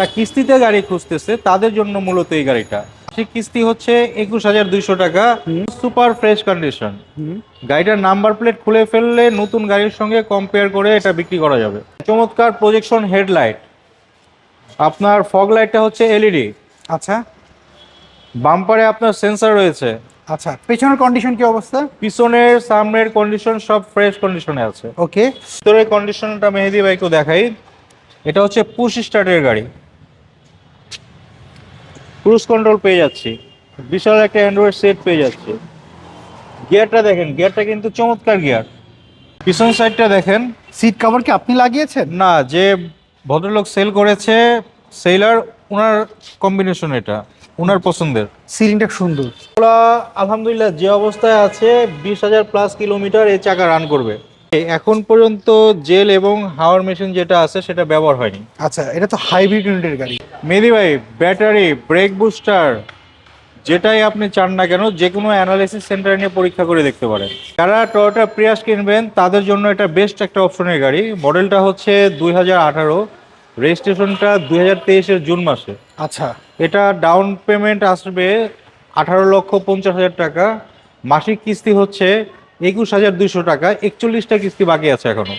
যারা কিস্তিতে গাড়ি খুঁজতেছে তাদের জন্য মূলত এই গাড়িটা। সেই কিস্তি হচ্ছে একুশ হাজার দুইশো টাকা সুপার ফ্রেশ কন্ডিশন। গাড়িটার নাম্বার প্লেট খুলে ফেললে নতুন গাড়ির সঙ্গে কম্পেয়ার করে এটা বিক্রি করা যাবে। চমৎকার প্রজেকশন হেডলাইট আপনার ফগ লাইটটা হচ্ছে এলইডি আচ্ছা। বাম্পারে আপনার সেন্সর রয়েছে। আচ্ছা পেছনের কন্ডিশন কি অবস্থা? পিছনের সামনের কন্ডিশন সব ফ্রেশ কন্ডিশনে আছে। ওকে ভিতরের কন্ডিশনটা মেহেদি ভাইকে দেখাই। এটা হচ্ছে পুশ স্টার্টের গাড়ি। ক্রুজ কন্ট্রোল পেয়ে যাচ্ছি। বিশাল একটা অ্যান্ড্রয়েড সেট পেয়ে যাচ্ছি। গিয়ারটা দেখেন গিয়ারটা কিন্তু চমৎকার গিয়ার পিছন সাইডটা দেখেন। সিট কভার কি আপনি লাগিয়েছেন? না যে ভদ্রলোক সেল করেছে সেলার ওনার কম্বিনেশন এটা ওনার পছন্দের। সিলিংটা সুন্দর। আলহামদুলিল্লাহ যে অবস্থায় আছে বিশ হাজার প্লাস কিলোমিটার এই চাকা রান করবে। এখন পর্যন্ত জেল এবং হাওয়ার মেশিন যেটা আছে সেটা ব্যবহার হয়নি। আচ্ছা এটা তো হাইব্রিড ইউনিটের গাড়ি। মেদি ভাই ব্যাটারি ব্রেক বুস্টার যেটাই আপনি চান না কেন যে কোনো অ্যানালাইসিস সেন্টার নিয়ে পরীক্ষা করে দেখতে পারেন। যারা টয়োটা প্রিয়াস কিনবেন তাদের জন্য এটা বেস্ট একটা অপশনের গাড়ি। মডেলটা হচ্ছে দুই হাজার আঠারো রেজিস্ট্রেশনটা দুই হাজার তেইশের জুন মাসে। আচ্ছা। এটা ডাউন পেমেন্ট আসবে আঠারো লক্ষ পঞ্চাশ হাজার টাকা। মাসিক কিস্তি হচ্ছে একুশ হাজার দুশো টাকা একচল্লিশটা কিস্তি বাকি আছে এখনও।